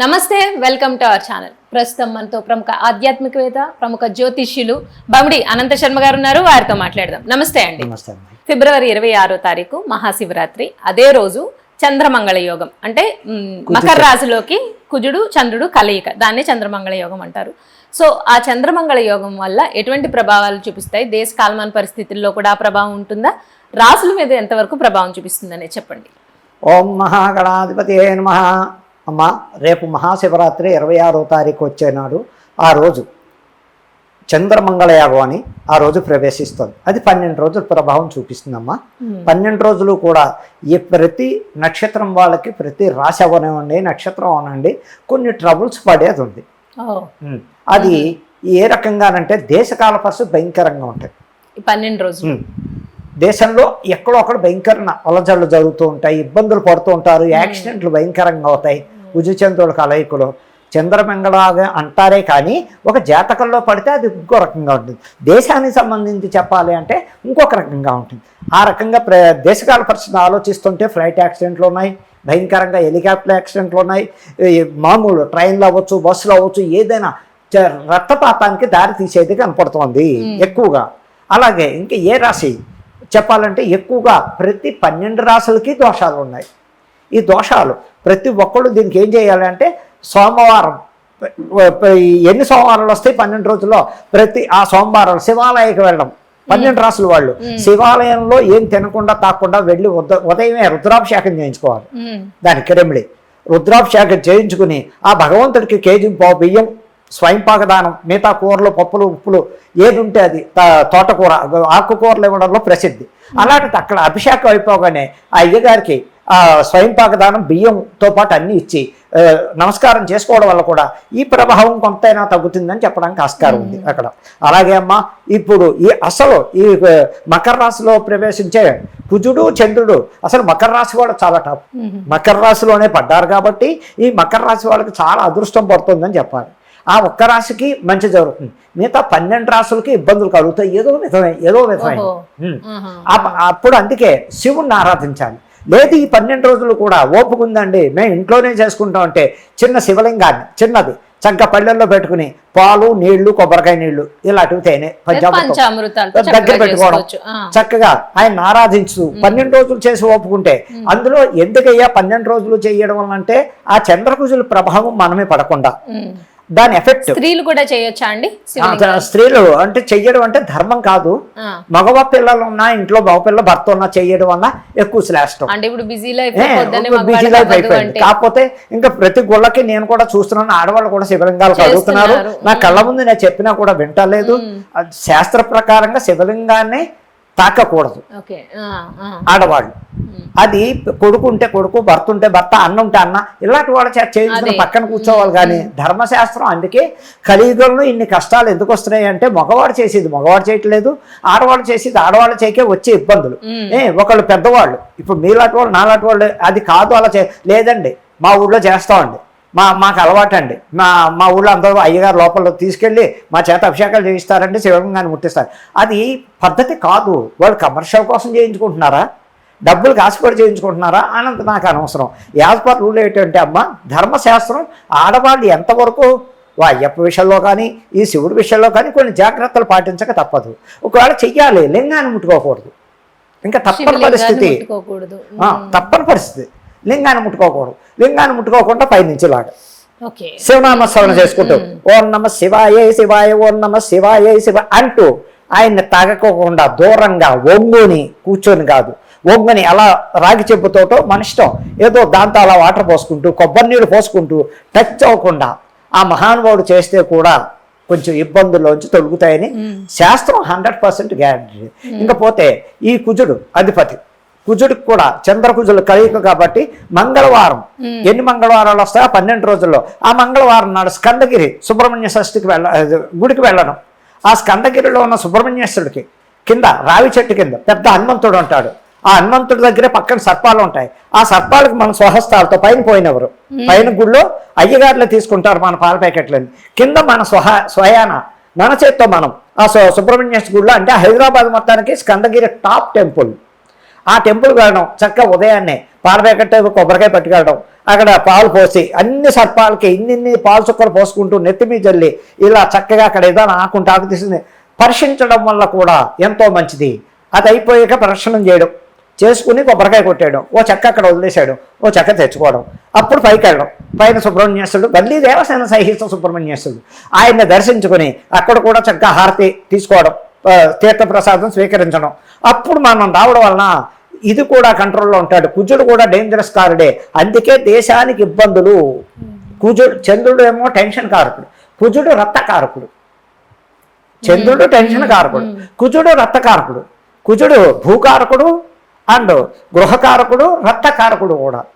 నమస్తే welcome to our channel. ప్రస్తుతం మనతో ప్రముఖ ఆధ్యాత్మికవేత్త ప్రముఖ జ్యోతిష్యులు బమిడి అనంత శర్మ గారు ఉన్నారు. వారితో మాట్లాడదాం. నమస్తే అండి. ఫిబ్రవరి ఇరవై ఆరో తారీఖు మహాశివరాత్రి. అదే రోజు చంద్రమంగళ యోగం. అంటే మకర రాశిలోకి కుజుడు చంద్రుడు కలయిక. దాన్ని చంద్రమంగళ యోగం అంటారు. సో ఆ చంద్రమంగళ యోగం వల్ల ఎటువంటి ప్రభావాలు చూపిస్తాయి? దేశ కాలమాన పరిస్థితుల్లో కూడా ప్రభావం ఉంటుందా? రాసుల మీద ఎంతవరకు ప్రభావం చూపిస్తుందనే చెప్పండి. ఓం మహాగణాధిపతి నమ. అమ్మ రేపు మహాశివరాత్రి ఇరవై ఆరో తారీఖు వచ్చేనాడు ఆ రోజు చంద్రమంగళ యాగం అని ఆ రోజు ప్రవేశిస్తుంది. అది పన్నెండు రోజుల ప్రభావం చూపిస్తుందమ్మా. పన్నెండు రోజులు కూడా ఈ ప్రతి నక్షత్రం వాళ్ళకి ప్రతి రాశి అవనివ్వండి నక్షత్రం అవనండి కొన్ని ట్రబుల్స్ పడేది ఉంది. అది ఏ రకంగానంటే దేశకాల పరిస్థితి భయంకరంగా ఉంటాయి. ఈ పన్నెండు రోజులు. దేశంలో ఎక్కడో అక్కడ భయంకర అలజడులు జరుగుతూ ఉంటాయి ఇబ్బందులు పడుతూ ఉంటారు యాక్సిడెంట్లు భయంకరంగా అవుతాయి. ఉజుచంద్రుల కలయికలు చంద్రమంగళాగా అంటారే కానీ ఒక జాతకంలో పడితే అది ఇంకో రకంగా ఉంటుంది. దేశానికి సంబంధించి చెప్పాలి అంటే ఇంకొక రకంగా ఉంటుంది. ఆ రకంగా ప్ర దేశకాల పరిస్థితిని ఆలోచిస్తుంటే ఫ్లైట్ యాక్సిడెంట్లు ఉన్నాయి భయంకరంగా హెలికాప్టర్ యాక్సిడెంట్లు ఉన్నాయి మామూలు ట్రైన్లు అవ్వచ్చు బస్సులు అవ్వచ్చు ఏదైనా రక్తపాతానికి దారి తీసేది కనపడుతోంది ఎక్కువగా. అలాగే ఇంకా ఏ రాశి? చెప్పాలంటే ఎక్కువగా ప్రతి పన్నెండు రాశులకి దోషాలు ఉన్నాయి. ఈ దోషాలు ప్రతి ఒక్కళ్ళు దీనికి ఏం చేయాలంటే సోమవారం ఎన్ని సోమవారాలు వస్తాయి పన్నెండు రోజుల్లో? ప్రతి ఆ సోమవారాలు శివాలయకి వెళ్ళడం. పన్నెండు రాసులు వాళ్ళు. శివాలయంలో ఏం తినకుండా తాకుండా వెళ్ళి ఉద ఉదయమే రుద్రాభిషేకం చేయించుకోవాలి. దానికి రెమిడి రుద్రాభిషేకం చేయించుకుని ఆ భగవంతుడికి కేజీ పావు బియ్యం స్వయంపాక దానం మిగతా కూరలు పప్పులు ఉప్పులు ఏది ఉంటే అది తోటకూర ఆకుకూరలు ఇవ్వడంలో ప్రసిద్ధి. అలాంటిది అక్కడ అభిషేకం అయిపోగానే ఆ అయ్యగారికి ఆ స్వయంపాక దానం బియ్యంతో పాటు అన్ని ఇచ్చి నమస్కారం చేసుకోవడం వల్ల కూడా ఈ ప్రభావం కొంతైనా తగ్గుతుందని చెప్పడానికి ఆస్కారం ఉంది అక్కడ. అలాగే అమ్మ ఇప్పుడు ఈ అసలు ఈ మకర రాశిలో ప్రవేశించే కుజుడు చంద్రుడు అసలు మకర రాశి కూడా చాలా టాప్. మకర రాశిలోనే పడ్డారు కాబట్టి ఈ మకర రాశి వాళ్ళకి చాలా అదృష్టం పడుతుందని చెప్పాలి. ఆ ఒక్క రాశికి మంచి జరుగుతుంది. మిగతా పన్నెండు రాశులకి ఇబ్బందులు కలుగుతాయి. ఏదో విధమే ఏదో విధమైన అప్పుడు అందుకే శివుణ్ణి ఆరాధించాలి. లేదు ఈ పన్నెండు రోజులు కూడా ఓపిక ఉందండి. మేము ఇంట్లోనే చేసుకుంటాం అంటే చిన్న శివలింగాన్ని చిన్నది. చక్క పళ్ళెల్లో పెట్టుకుని పాలు నీళ్ళు కొబ్బరికాయ నీళ్ళు ఇలాంటివి తేనె దగ్గర చక్కగా పెట్టుకోవడం. చక్కగా ఆయన ఆరాధించు. పన్నెండు రోజులు చేసి ఒప్పుకుంటే అందులో ఎందుకయ్యా పన్నెండు రోజులు చేయడం వల్ల అంటే ఆ చంద్రకుజుల ప్రభావం మనమే పడకుండా. దాని ఎఫెక్ట్ స్త్రీలు కూడా చేయొచ్చా అండి? స్త్రీలు అంటే చెయ్యడం అంటే ధర్మం కాదు. మగవ పిల్లలు ఉన్నా ఇంట్లో మగపిల్ల భర్త ఉన్నా చెయ్యడం వల్ల ఎక్కువ శ్రేష్టం. అంటే ఇప్పుడు బిజీ లైఫ్ బిజీ అయిపోయింది. కాకపోతే ఇంకా ప్రతి గుళ్ళకి నేను కూడా చూస్తున్నాను ఆడవాళ్ళు కూడా శివలింగాలు కడుగుతున్నారు. చేస్తున్నారు. నా కళ్ళ ముందు నేను చెప్పినా కూడా వింటలేదు. అది శాస్త్ర ప్రకారంగా శివలింగాన్ని తాకకూడదు. ఆడవాళ్ళు. అది కొడుకు ఉంటే కొడుకు భర్త ఉంటే భర్త అన్న ఉంటే అన్న ఇలాంటి వాళ్ళ చేయించుకుని. పక్కన కూర్చోవాలి కానీ ధర్మశాస్త్రం అందుకే కలియుగంలో ఇన్ని కష్టాలు ఎందుకు వస్తున్నాయి అంటే మగవాడు చేసేది మగవాడు చేయట్లేదు ఆడవాళ్ళు చేసేది ఆడవాళ్ళు చేయకే వచ్చే ఇబ్బందులు. ఏ ఒకళ్ళు పెద్దవాళ్ళు. ఇప్పుడు మీలాంటి వాళ్ళు నాలాంటి వాళ్ళు అది కాదు అలా చే లేదండి. మా ఊళ్ళో చేస్తామండి మా మాకు అలవాటు అండి మా మా ఊళ్ళో అందరూ అయ్యగారు లోపల తీసుకెళ్ళి మా చేత అభిషేకాలు చేయిస్తారండి శివలింగాన్ని ముట్టిస్తారు. అది పద్ధతి కాదు. వాళ్ళు కమర్షియల్ కోసం చేయించుకుంటున్నారా? డబ్బులు ఆశపడి చేయించుకుంటున్నారా? అనంత నాకు అనవసరం. యాజ్ పర్ రూల్ ఏంటంటే అమ్మ ధర్మశాస్త్రం ఆడవాళ్ళు ఎంతవరకు వా అయ్యప్ప విషయంలో కానీ ఈ శివుడి విషయంలో కానీ కొన్ని జాగ్రత్తలు పాటించక తప్పదు. ఒకవేళ చెయ్యాలి లింగాన్ని ముట్టుకోకూడదు. ఇంకా తప్పని పరిస్థితి. తప్పని పరిస్థితి. లింగాన్ని ముట్టుకోకూడదు. లింగాన్ని ముట్టుకోకుండా పైనుంచి లాగా. ఓకే. శివనామ శ్రవణ చేసుకుంటూ ఓం నమ శివాయ శివాయ ఓం నమ శివాయ శివ అంటూ ఆయన్ని తాగకోకుండా దూరంగా ఒంగుని కూర్చొని కాదు. ఒంగుని అలా రాగి చెప్పుతోటో మన ఇష్టం. ఏదో దాంతో అలా వాటర్ పోసుకుంటూ కొబ్బరి నీళ్ళు పోసుకుంటూ టచ్ అవ్వకుండా ఆ మహానుభావుడు చేస్తే కూడా కొంచెం ఇబ్బందుల్లోంచి తొలుగుతాయని శాస్త్రం హండ్రెడ్ పర్సెంట్ గ్యారంటీ. ఇంకపోతే ఈ కుజుడు అధిపతి. కుజుడికి కూడా చంద్రకుజులు కలయిక కాబట్టి మంగళవారం. ఎన్ని మంగళవారాలు వస్తాయో ఆ పన్నెండు రోజుల్లో. ఆ మంగళవారం నాడు స్కందగిరి సుబ్రహ్మణ్య షష్ఠికి వెళ్ళ గుడికి వెళ్ళడం ఆ స్కందగిరిలో ఉన్న సుబ్రహ్మణ్యేశ్వరుడికి కింద రావి చెట్టు కింద పెద్ద హనుమంతుడు ఉంటాడు. ఆ హనుమంతుడి దగ్గరే పక్కన సర్పాలు ఉంటాయి. ఆ సర్పాలకు మన స్వహస్తాలతో పైన పోయినవరు. పైన గుళ్ళో అయ్యగారులు తీసుకుంటారు మన పాల ప్యాకెట్లని కింద మన స్వహ స్వయాన మన చేత్తో మనం. ఆ సు- సుబ్రహ్మణ్యేశ్వర గుడిలో అంటే హైదరాబాద్ మొత్తానికి స్కందగిరి టాప్ టెంపుల్. ఆ టెంపుల్కి వెళ్ళడం చక్కగా ఉదయాన్నే పాల ప్యాకెట్ కొబ్బరికాయ పట్టుకెళ్ళడం అక్కడ పాలు పోసి అన్ని సర్పాలకి ఇన్నిన్ని పాలు చుక్కలు పోసుకుంటూ నెత్తి మీద జల్లి ఇలా చక్కగా అక్కడ ఏదైనా ఆకుంటే ఆకు తీసింది. పరీక్షించడం వల్ల కూడా ఎంతో మంచిది. అది అయిపోయాక ప్రదర్శనం చేయడం. చేసుకుని కొబ్బరికాయ కొట్టేయడం. ఓ చెక్క అక్కడ వదిలేసాడు ఓ చెక్క తెచ్చుకోవడం. అప్పుడు పైకి వెళ్ళడం. పైన సుబ్రహ్మణ్యేశ్వరుడు మళ్ళీ దేవసేన సహిత సుబ్రహ్మణ్యేశ్వరుడు. ఆయన్ని దర్శించుకుని అక్కడ కూడా చక్కగా హారతి తీసుకోవడం. తీర్థప్రసాదం స్వీకరించడం. అప్పుడు మనం రావడం వలన ఇది కూడా కంట్రోల్లో ఉంటాడు. కుజుడు కూడా డేంజరస్ కారుడే. అందుకే దేశానికి ఇబ్బందులు. కుజుడు చంద్రుడు ఏమో టెన్షన్ కారకుడు. కుజుడు రక్తకారకుడు చంద్రుడు టెన్షన్ కారకుడు. కుజుడు రక్తకారకుడు కుజుడు భూకారకుడు అండ్ గృహకారకుడు రక్తకారకుడు కూడా. రక్తకారం ఆ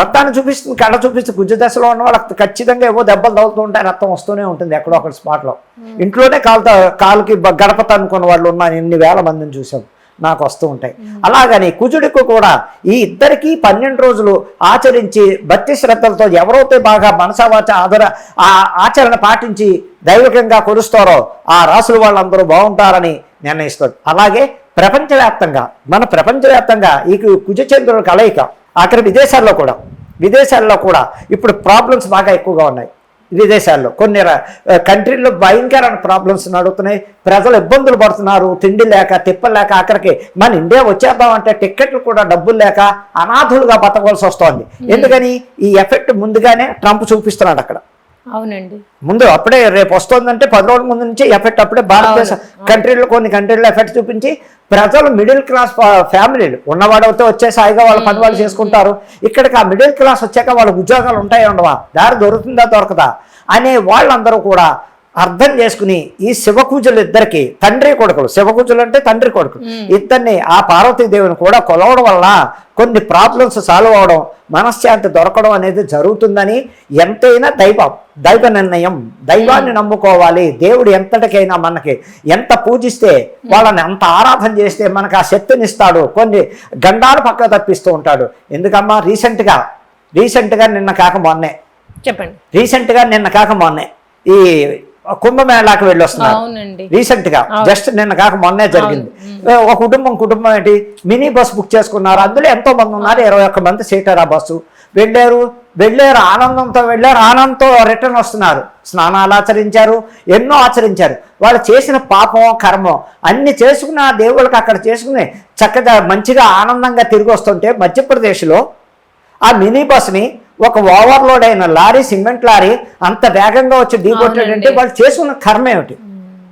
రక్తాన్ని చూపిస్తుంది కళ్ళ చూపిస్తుంది కుజ దశలో ఉన్న వాళ్ళకి ఖచ్చితంగా ఏవో దెబ్బలు తగులుతూ ఉంటాయి రక్తం వస్తూనే ఉంటుంది ఎక్కడో ఒక స్పాట్లో ఇంట్లోనే కాలుతో కాలుకి బ- గడప తన్నుకున్న వాళ్ళు ఉన్న ఎన్ని వేల మందిని చూసాం నాకు వస్తూ ఉంటాయి. అలాగని కుజుడికి కూడా ఈ ఇద్దరికి పన్నెండు రోజులు ఆచరించి భక్తి శ్రద్ధలతో ఎవరైతే బాగా మనసావాచ ఆదర ఆ ఆచరణ పాటించి దైవికంగా కొలుస్తారో ఆ రాసుల వాళ్ళందరూ బాగుంటారని నిర్ణయిస్తారు. అలాగే ప్రపంచవ్యాప్తంగా మన ప్రపంచవ్యాప్తంగా ఈ కుజచంద్రుల కలయిక అక్కడ విదేశాల్లో కూడా విదేశాల్లో కూడా ఇప్పుడు ప్రాబ్లమ్స్ బాగా ఎక్కువగా ఉన్నాయి. విదేశాల్లో కొన్ని కంట్రీల్లో భయంకరమైన ప్రాబ్లమ్స్ నడుస్తున్నాయి ప్రజలు ఇబ్బందులు పడుతున్నారు. తిండి లేక తిప్పలు లేక అక్కడికి మన ఇండియా వచ్చేద్దామంటే టిక్కెట్లు కూడా డబ్బులు లేక అనాథులుగా బతకవలసి వస్తోంది. ఎందుకని? ఈ ఎఫెక్ట్ ముందుగానే ట్రంప్ చూపిస్తున్నాడు అక్కడ. అవునండి. ముందు అప్పుడే రేపు వస్తుందంటే పది రోజుల ముందు నుంచి ఎఫెక్ట్ అప్పుడే భారతదేశ కంట్రీలో కొన్ని కంట్రీలో ఎఫెక్ట్ చూపించి ప్రజలు మిడిల్ క్లాస్ ఫ్యామిలీలు ఉన్నవాడైతే వచ్చే సాయిగా వాళ్ళ పని వాళ్ళు చేసుకుంటారు. ఇక్కడికి ఆ మిడిల్ క్లాస్ వచ్చాక వాళ్ళ ఉద్యోగాలు ఉంటాయి ఉండవా? దారి దొరుకుతుందా దొరకదా? అనే వాళ్ళందరూ కూడా అర్థం చేసుకుని ఈ శివకూజులు ఇద్దరికి తండ్రి కొడుకులు. శివకూజులు అంటే తండ్రి కొడుకులు. ఇద్దరిని ఆ పార్వతీదేవిని కూడా కొలవడం వల్ల కొన్ని ప్రాబ్లమ్స్ సాల్వ్ అవడం మనశ్శాంతి దొరకడం అనేది జరుగుతుందని ఎంతైనా దైవం దైవ నిర్ణయం. దైవాన్ని నమ్ముకోవాలి. దేవుడు ఎంతటికైనా మనకి ఎంత పూజిస్తే వాళ్ళని ఎంత ఆరాధన చేస్తే మనకు ఆ శక్తినిస్తాడు కొన్ని గండాలు పక్క తప్పిస్తూ ఉంటాడు. ఎందుకమ్మా? రీసెంట్గా రీసెంట్గా నిన్న కాక మొన్నే. చెప్పండి. రీసెంట్గా నిన్న కాక మొన్నే. ఈ కుంభమేళాకి వెళ్ళి వస్తున్నారు రీసెంట్గా జస్ట్ నిన్న కాక మొన్నే జరిగింది. ఒక కుటుంబం కుటుంబం ఏంటి? మినీ బస్ బుక్ చేసుకున్నారు. అందులో ఎంతో మంది ఉన్నారు. ఇరవై ఒక్క మంది సీటర్ ఆ బస్సు. వెళ్ళారు. వెళ్ళారు. ఆనందంతో వెళ్ళారు. ఆనందంతో రిటర్న్ వస్తున్నారు. స్నానాలు ఆచరించారు. ఎన్నో ఆచరించారు. వాళ్ళు చేసిన పాపం కర్మం అన్ని చేసుకున్న ఆ దేవుళ్ళకి అక్కడ చేసుకుని చక్కగా మంచిగా ఆనందంగా తిరిగి వస్తుంటే మధ్యప్రదేశ్లో ఆ మినీ బస్ని ఒక ఓవర్లోడ్ అయిన లారీ సిమెంట్ లారీ అంత వేగంగా వచ్చి ఢీకొట్టాడంటే వాళ్ళు చేసుకున్న కర్మ ఏమిటి?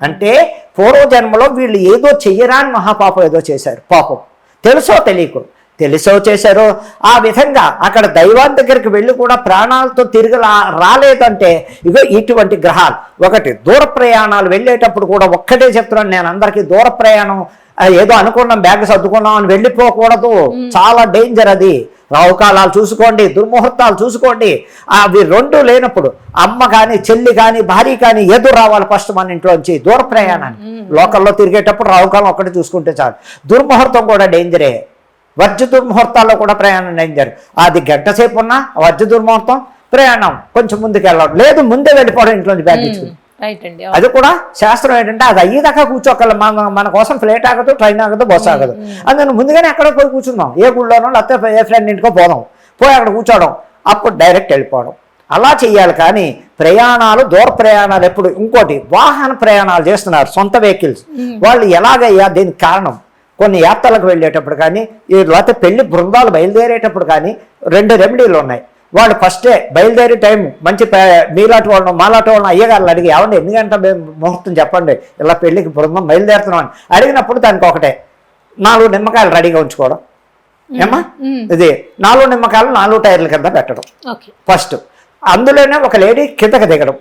అంటే పూర్వజన్మలో వీళ్ళు ఏదో చెయ్యరాని మహాపాపం ఏదో చేశారు పాపం. తెలుసో తెలియకు తెలుసో చేశారో? ఆ విధంగా అక్కడ దైవాన్ దగ్గరికి వెళ్ళి కూడా ప్రాణాలతో తిరిగి రాలేదంటే ఇగో ఇటువంటి గ్రహాలు. ఒకటి దూర ప్రయాణాలు వెళ్ళేటప్పుడు కూడా ఒక్కటే చెప్తున్నాను నేను అందరికీ దూర ప్రయాణం ఏదో అనుకున్నాం బ్యాగ్ సర్దుకున్నాం అని వెళ్ళిపోకూడదు. చాలా డేంజర్ అది. రావుకాలాలు చూసుకోండి దుర్ముహూర్తాలు చూసుకోండి. అవి రెండు లేనప్పుడు అమ్మ కానీ చెల్లి కానీ భార్య కానీ ఎదురు రావాలి ఫస్ట్ మన ఇంట్లోంచి దూర ప్రయాణాన్ని లోకల్లో తిరిగేటప్పుడు రావుకాలం ఒక్కటి చూసుకుంటే చాలు. దుర్ముహూర్తం కూడా డేంజరే. వర్జ దుర్ముహూర్తాల్లో కూడా ప్రయాణం డేంజర్ అది గంట సేపు ఉన్నా వర్జ దుర్ముహూర్తం ప్రయాణం కొంచెం ముందుకు వెళ్ళడం. లేదు ముందే వెళ్ళిపోవడం బ్యాగ్ రైట్ అండి అది కూడా శాస్త్రం ఏంటంటే అది అయ్యేదాకా కూర్చోకల. మన మన కోసం ఫ్లైట్ ఆగదు ట్రైన్ ఆగదు బస్సు ఆగదు. అందుకని ముందుగానే ఎక్కడ పోయి కూర్చుందాం. ఏ గుళ్ళోనో లేకపోతే ఏ ఫ్రెండ్ ఇంటికో పోదాం. పోయి అక్కడ కూర్చోవడం. అప్పుడు డైరెక్ట్ వెళ్ళిపోవడం. అలా చెయ్యాలి కానీ ప్రయాణాలు దూర ప్రయాణాలు ఎప్పుడు ఇంకోటి. వాహన ప్రయాణాలు చేస్తున్నారు సొంత వెహికల్స్ వాళ్ళు ఎలాగయ్యా? దీనికి కారణం. కొన్ని యాత్రలకు వెళ్ళేటప్పుడు కానీ ఈ లేకపోతే పెళ్ళి బృందాలు బయలుదేరేటప్పుడు కానీ రెండు రెమెడీలు ఉన్నాయి. వాళ్ళు ఫస్టే బయలుదేరే టైం మంచి మీలాంటి వాళ్ళను మాలాంటి వాళ్ళని అయ్యగారులు అడిగి ఏమండి ఎన్ని గంటల మేము ముహూర్తం చెప్పండి? ఇలా పెళ్ళికి బృందం బయలుదేరుతున్నాం అని అడిగినప్పుడు దానికి ఒకటే నాలుగు నిమ్మకాయలు రెడీగా ఉంచుకోవడం. ఏమా ఇది నాలుగు నిమ్మకాయలు నాలుగు టైర్ల కింద పెట్టడం. ఫస్ట్ అందులోనే ఒక లేడీ కిందకి దిగడం.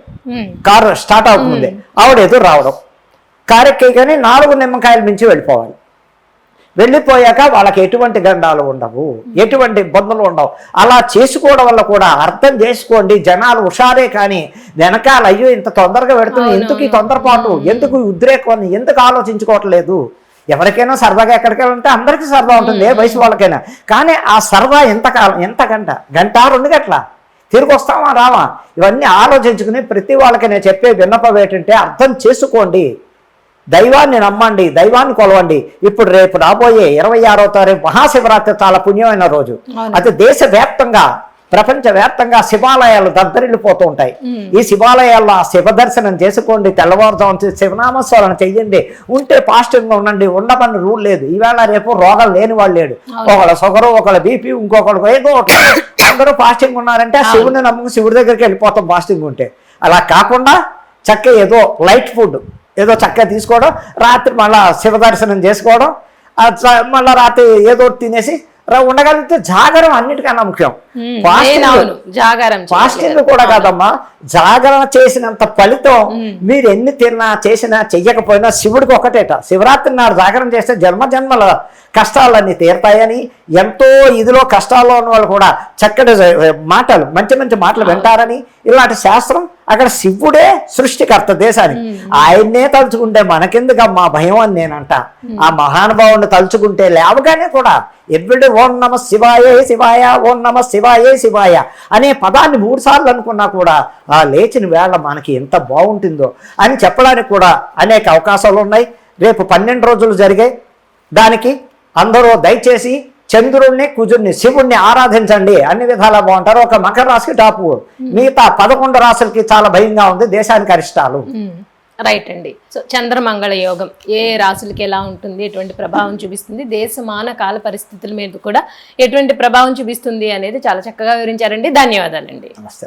కారు స్టార్ట్ అవుతుంది. ఆవిడ ఎదురు రావడం. కారు ఎక్కేయగానే నాలుగు నిమ్మకాయలు మించి వెళ్ళిపోవాలి. వెళ్ళిపోయాక వాళ్ళకి ఎటువంటి గండాలు ఉండవు ఎటువంటి ఇబ్బందులు ఉండవు. అలా చేసుకోవడం వల్ల కూడా అర్థం చేసుకోండి జనాలు హుషారే కానీ వెనకాల అయ్యో ఇంత తొందరగా పెడుతుంది ఎందుకు ఈ తొందరపాటు? ఎందుకు ఉద్రేకం ఎందుకు ఆలోచించుకోవట్లేదు? ఎవరికైనా సరదాగా ఎక్కడికి వెళ్ళాలంటే అందరికీ సరదా ఉంటుంది ఏ వయసు వాళ్ళకైనా. కానీ ఆ సరదా ఎంతకాలం ఎంత గంట? గంట రెండు గంటల? తిరిగి వస్తామా రావా? ఇవన్నీ ఆలోచించుకుని ప్రతి వాళ్ళకి నేను చెప్పే విన్నపం ఏంటంటే అర్థం చేసుకోండి. దైవాన్ని నమ్మండి దైవాన్ని కొలవండి. ఇప్పుడు రేపు రాబోయే ఇరవై ఆరో తారీఖు మహాశివరాత్రి చాలా పుణ్యమైన రోజు. అది దేశవ్యాప్తంగా ప్రపంచవ్యాప్తంగా శివాలయాలు దద్దరిల్లిపోతూ ఉంటాయి. ఈ శివాలయాల్లో ఆ శివ దర్శనం చేసుకోండి తెల్లవారుజాము శివనామస్వరణ చెయ్యండి. ఉంటే పాజిటివ్గా ఉండండి ఉండమని రూల్ లేదు. ఈవేళ రేపు రోగాలు లేని వాళ్ళు లేడు. ఒకళ్ళ షుగరు ఒకళ్ళ బీపీ ఇంకొకళ్ళు ఏదో ఒకటి. అందరూ ఫాస్టింగ్ ఉన్నారంటే ఆ శివుని నమ్ముకు శివుడి దగ్గరికి వెళ్ళిపోతాం ఫాస్టింగ్ ఉంటే. అలా కాకుండా చక్కగా ఏదో లైట్ ఫుడ్ ఏదో చక్కగా తీసుకోవడం రాత్రి మళ్ళా శివ దర్శనం చేసుకోవడం మళ్ళీ రాత్రి ఏదో ఒకటి తినేసి ఉండగలిగితే జాగరం అన్నిటికన్నా ముఖ్యం. ఫాస్టింగ్ కూడా కాదమ్మా. జాగరణ చేసినంత ఫలితం మీరు ఎన్ని తిన్నా చేసినా చెయ్యకపోయినా శివుడికి ఒకటేట. శివరాత్రి నాడు జాగరణ చేస్తే జన్మ జన్మల కష్టాలన్నీ తీరుతాయని ఎంతో ఇదిలో కష్టాల్లో ఉన్న వాళ్ళు కూడా చక్కటి మాటలు మంచి మంచి మాటలు వింటారని ఇలాంటి శాస్త్రం అక్కడ శివుడే సృష్టికర్త దేశానికి. ఆయన్నే తలుచుకుంటే మనకెందుకమ్మా భయం అని నేనంట. ఆ మహానుభావుని తలుచుకుంటే లేవగానే కూడా ఎవ్రీడే ఓం నమ శివాయే శివాయ ఓం నమ శివాయే శివాయ అనే పదాన్ని మూడు సార్లు అనుకున్నా కూడా ఆ లేచిన వేళ మనకి ఎంత బాగుంటుందో అని చెప్పడానికి కూడా అనేక అవకాశాలు ఉన్నాయి. రేపు పన్నెండు రోజులు జరిగాయి దానికి అందరూ దయచేసి చంద్రుణ్ణి కుజుణ్ణి శివుణ్ణి ఆరాధించండి. అన్ని విధాలా బాగుంటారు. ఒక మకర రాశికి టాపు. మిగతా పదకొండు రాశులకి చాలా భయంగా ఉంది. దేశానికి అరిష్టాలు. రైట్ అండి. సో చంద్రమంగళ యోగం ఏ రాశులకి ఎలా ఉంటుంది ఎటువంటి ప్రభావం చూపిస్తుంది దేశమాన కాల పరిస్థితుల మీద కూడా ఎటువంటి ప్రభావం చూపిస్తుంది అనేది చాలా చక్కగా వివరించారండి. ధన్యవాదాలండి. నమస్తే.